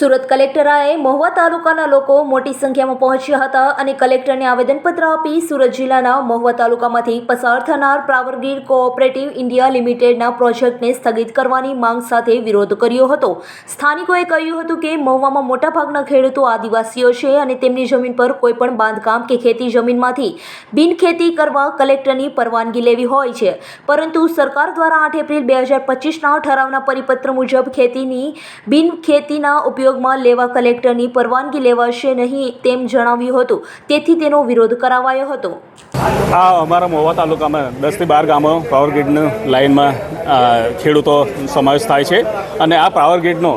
સુરત કલેક્ટરાએ મહુવા તાલુકાના લોકો મોટી સંખ્યામાં પહોંચ્યા હતા અને કલેક્ટરને આવેદનપત્ર આપી સુરત જિલ્લાના મહુવા તાલુકામાંથી પસાર થનાર પ્રાવરગીર કોઓપરેટિવ ઇન્ડિયા લિમિટેડના પ્રોજેક્ટને સ્થગિત કરવાની માંગ સાથે વિરોધ કર્યો હતો. સ્થાનિકોએ કહ્યું હતું કે મહુવામાં મોટાભાગના ખેડૂતો આદિવાસીઓ છે અને તેમની જમીન પર કોઈપણ બાંધકામ કે ખેતી જમીનમાંથી બિનખેતી કરવા કલેક્ટરની પરવાનગી લેવી હોય છે. પરંતુ સરકાર દ્વારા આઠ એપ્રિલ બે હજાર પચીસના ઠરાવના પરિપત્ર મુજબ ખેતીની બિનખેતીના ઉપયોગમાં લેવા કલેક્ટરની પરવાનગી લેવાશે નહીં તેમ જણાવ્યું હતું. તેથી તેનો વિરોધ કરાવાયો હતો. આ અમારા મહુવા તાલુકામાં દસથી બાર ગામો પાવર ગ્રીડની લાઇનમાં ખેડૂતો સમાવેશ થાય છે. અને આ પાવર ગ્રીડનો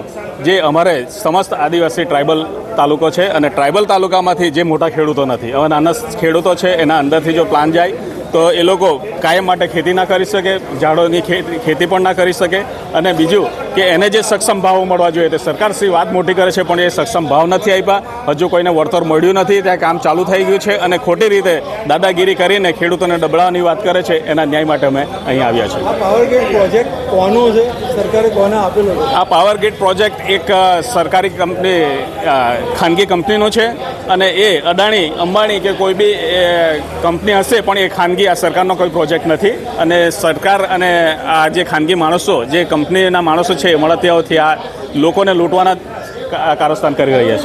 જે અમારે સમસ્ત આદિવાસી ટ્રાઇબલ તાલુકો છે અને ટ્રાઇબલ તાલુકામાંથી જે મોટા ખેડૂતો નથી હવે નાના ખેડૂતો છે, એના અંદરથી જો પ્લાન જાય તો એ લોકો કાયમ માટે ખેતી ના કરી શકે ઝાડોની ખેતી ખેતી પણ ના કરી શકે. અને બીજું કે એને જે સક્ષમ ભાવો મળવા જોઈએ તે સરકાર શ્રી વાત મોટી કરે છે પણ એ સક્ષમ ભાવ નથી આપ્યા. હજુ કોઈને વળતર મળ્યું નથી ત્યાં કામ ચાલુ થઈ ગયું છે. અને ખોટી રીતે દાદાગીરી કરીને ખેડૂતોને ડબડાવાની વાત કરે છે એના ન્યાય માટે અમે અહીં આવ્યા છીએ. આ પાવર ગ્રીડ પ્રોજેક્ટ કોનો છે? સરકારે કોને આપેલો આ પાવર ગ્રીડ પ્રોજેક્ટ એક સરકારી કંપની ખાનગી કંપનીનો છે. અને એ અદાણી અંબાણી કે કોઈ બી કંપની હશે પણ એ ખાનગી આ સરકારનો કોઈ પ્રોજેક્ટ નથી. અને સરકાર અને આ જે ખાનગી માણસો, જે કંપનીના માણસો છે મળતિયાઓથી આ લોકોને લૂંટવાના કારસ્તાન કરી રહ્યા છે.